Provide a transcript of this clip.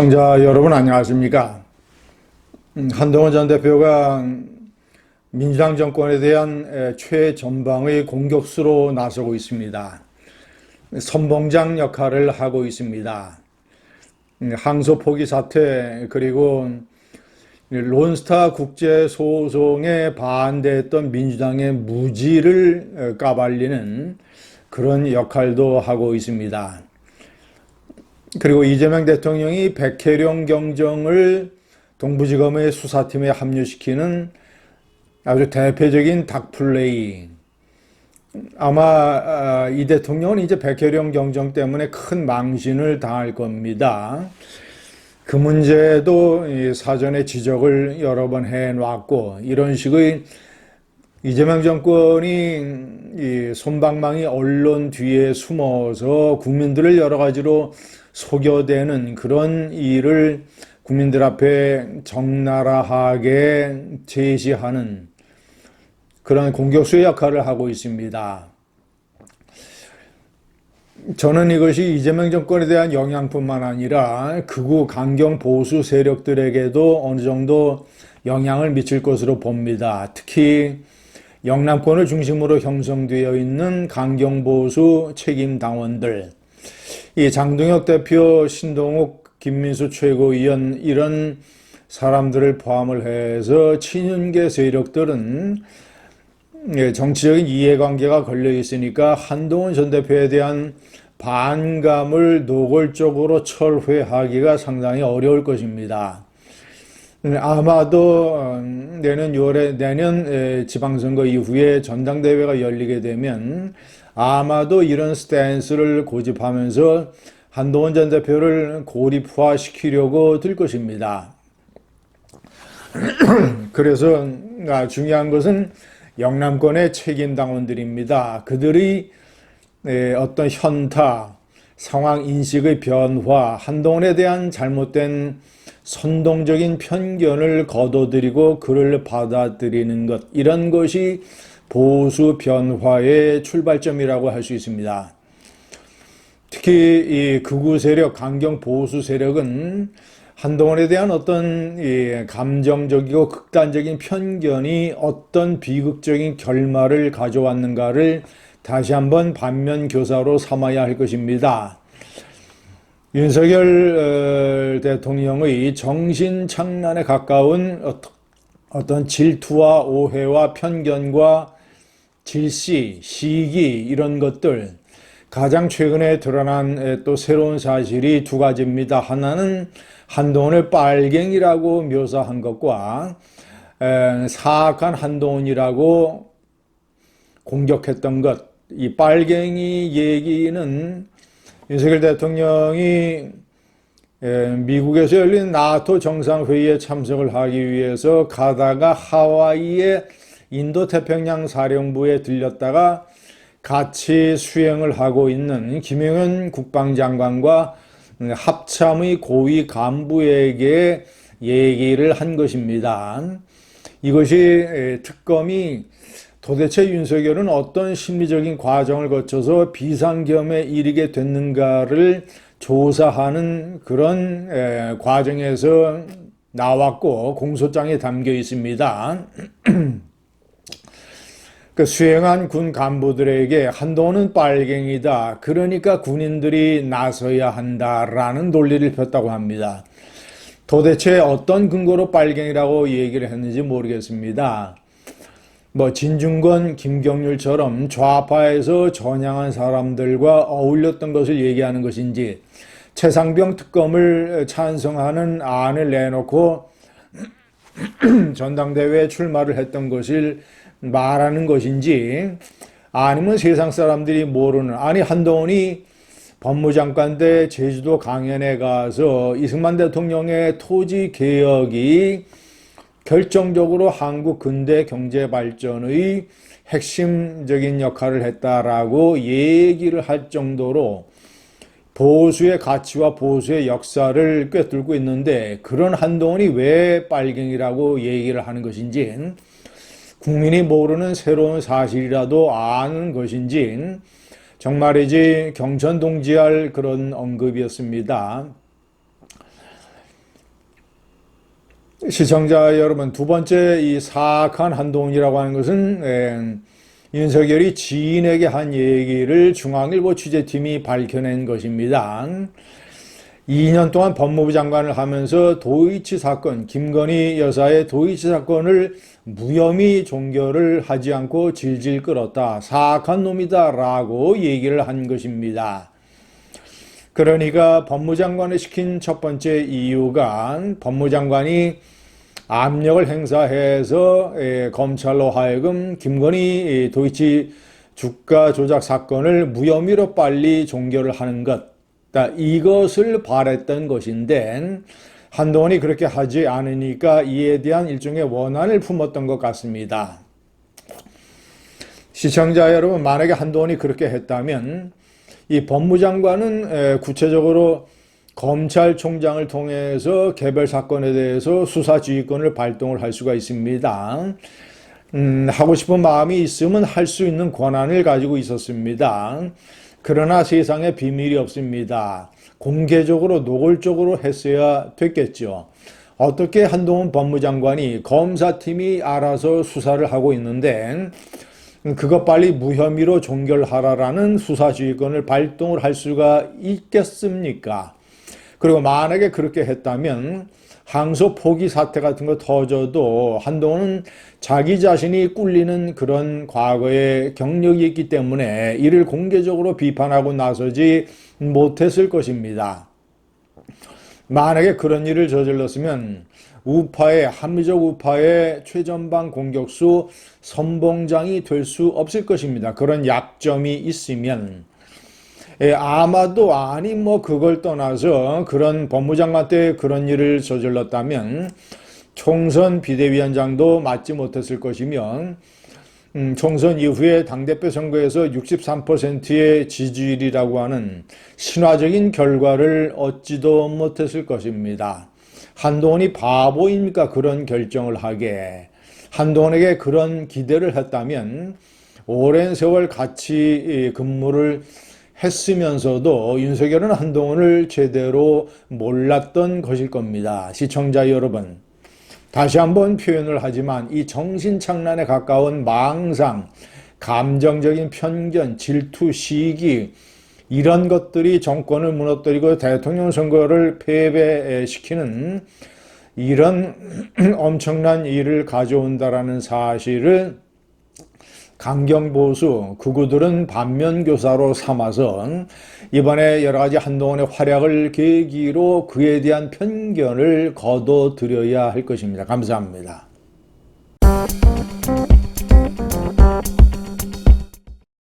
시청자 여러분 안녕하십니까? 음, 한동훈 전 대표가 민주당 정권에 대한 에, 최전방의 공격수로 나서고 있습니다. 선봉장 역할을 하고 있습니다. 음, 항소 포기 사태 그리고 론스타 국제 소송에 반대했던 민주당의 무지를 어, 까발리는 그런 역할도 하고 있습니다. 그리고 이재명 대통령이 백혜령 경정을 동부지검의 수사팀에 합류시키는 아주 대표적인 닭플레이. 아마 아, 이 대통령은 이제 백혜령 경정 때문에 큰 망신을 당할 겁니다. 그 문제도 이 사전에 지적을 여러 번 해놨고 이런 식의 이재명 정권이 이 손방망이 언론 뒤에 숨어서 국민들을 여러 가지로 속여대는 그런 일을 국민들 앞에 적나라하게 제시하는 그런 공격수의 역할을 하고 있습니다. 저는 이것이 이재명 정권에 대한 영향뿐만 아니라 극우 강경 보수 세력들에게도 어느 정도 영향을 미칠 것으로 봅니다. 특히 영남권을 중심으로 형성되어 있는 강경 보수 책임 당원들, 이 장동혁 대표, 신동욱, 김민수 최고위원 이런 사람들을 포함을 해서 친윤계 세력들은 예, 정치적인 이해관계가 걸려 있으니까 한동훈 전 대표에 대한 반감을 노골적으로 철회하기가 상당히 어려울 것입니다. 음, 아마도 음, 내년 6월에 내년 지방선거 이후에 전당대회가 열리게 되면 아마도 이런 스탠스를 고집하면서 한동훈 전 대표를 고립화시키려고 들 것입니다. 그래서 아, 중요한 것은 영남권의 책임 당원들입니다. 그들이 어떤 현타, 상황 인식의 변화, 한동훈에 대한 잘못된 선동적인 편견을 거둬들이고 그를 받아들이는 것, 이런 것이 보수 변화의 출발점이라고 할 수 있습니다. 특히 이 극우 세력, 강경 보수 세력은 한동훈에 대한 어떤 감정적이고 극단적인 편견이 어떤 비극적인 결말을 가져왔는가를 다시 한번 반면 교사로 삼아야 할 것입니다. 윤석열 어, 대통령의 정신착란에 가까운 어떤 질투와 오해와 편견과 질시, 시기 이런 것들 가장 최근에 드러난 또 새로운 사실이 두 가지입니다. 하나는 한동훈을 빨갱이라고 묘사한 것과 사악한 한동훈이라고 공격했던 것. 이 빨갱이 얘기는 윤석열 대통령이 미국에서 열린 나토 정상회의에 참석을 하기 위해서 가다가 하와이의 인도 태평양 사령부에 들렸다가 같이 수행을 하고 있는 김영현 국방장관과 합참의 고위 간부에게 얘기를 한 것입니다. 이것이 특검이 도대체 윤석열은 어떤 심리적인 과정을 거쳐서 비상겸에 이르게 됐는가를 조사하는 그런 과정에서 나왔고 공소장에 담겨 있습니다. 그 수행한 군 간부들에게 한동훈은 빨갱이다. 그러니까 군인들이 나서야 한다라는 논리를 폈다고 합니다. 도대체 어떤 근거로 빨갱이라고 얘기를 했는지 모르겠습니다. 뭐 진중권, 김경률처럼 좌파에서 전향한 사람들과 어울렸던 것을 얘기하는 것인지 최상병 특검을 찬성하는 안을 내놓고 전당대회에 출마를 했던 것을 말하는 것인지 아니면 세상 사람들이 모르는 아니 한동훈이 법무장관 때 제주도 강연에 가서 이승만 대통령의 토지 개혁이 결정적으로 한국 근대 경제 발전의 핵심적인 역할을 했다라고 얘기를 할 정도로 보수의 가치와 보수의 역사를 꿰뚫고 있는데 그런 한동훈이 왜 빨갱이라고 얘기를 하는 것인지 국민이 모르는 새로운 사실이라도 아는 것인지 정말이지 경천 동지할 그런 언급이었습니다. 시청자 여러분, 두 번째 이 사악한 한동훈이라고 하는 것은 에, 윤석열이 지인에게 한 얘기를 중앙일보 취재팀이 밝혀낸 것입니다. 2년 동안 법무부 장관을 하면서 도이치 사건, 김건희 여사의 도이치 사건을 무혐의 종결을 하지 않고 질질 끌었다. 사악한 놈이다 라고 얘기를 한 것입니다. 그러니까 법무장관을 시킨 첫 번째 이유가 법무장관이 압력을 행사해서 에, 검찰로 하여금 김건희 도이치 주가 조작 사건을 무혐의로 빨리 종결을 하는 것. 이것을 바랬던 것인데 한동훈이 그렇게 하지 않으니까 이에 대한 일종의 원한을 품었던 것 같습니다. 시청자 여러분, 만약에 한동훈이 그렇게 했다면 이 법무장관은 구체적으로 검찰총장을 통해서 개별 사건에 대해서 수사 지휘권을 발동을 할 수가 있습니다. 음, 하고 싶은 마음이 있으면 할 수 있는 권한을 가지고 있었습니다. 그러나 세상에 비밀이 없습니다. 공개적으로 노골적으로 했어야 됐겠죠. 어떻게 한동훈 법무장관이 검사팀이 알아서 수사를 하고 있는데 그것 빨리 무혐의로 종결하라라는 수사지휘권을 발동을 할 수가 있겠습니까? 그리고 만약에 그렇게 했다면 항소 포기 사태 같은 거 터져도 한동훈은 자기 자신이 꿀리는 그런 과거의 경력이 있기 때문에 이를 공개적으로 비판하고 나서지 못했을 것입니다. 만약에 그런 일을 저질렀으면 우파의 합리적 우파의 최전방 공격수 선봉장이 될 수 없을 것입니다. 그런 약점이 있으면 예, 아마도 아니 뭐 그걸 떠나서 그런 법무장관 때 그런 일을 저질렀다면 총선 비대위원장도 맡지 못했을 것이며 음, 총선 이후에 당대표 선거에서 63%의 지지율이라고 하는 신화적인 결과를 얻지도 못했을 것입니다. 한동훈이 바보입니까? 그런 결정을 하게. 한동훈에게 그런 기대를 했다면 오랜 세월 같이 근무를 했으면서도 윤석열은 한동훈을 제대로 몰랐던 것일 겁니다. 시청자 여러분. 다시 한번 표현을 하지만 이 정신착란에 가까운 망상, 감정적인 편견, 질투, 시기, 이런 것들이 정권을 무너뜨리고 대통령 선거를 패배시키는 이런 엄청난 일을 가져온다라는 사실을 강경보수 극우들은 반면교사로 삼아서 이번에 여러 가지 한동훈의 활약을 계기로 그에 대한 편견을 거둬들여야 할 것입니다. 감사합니다.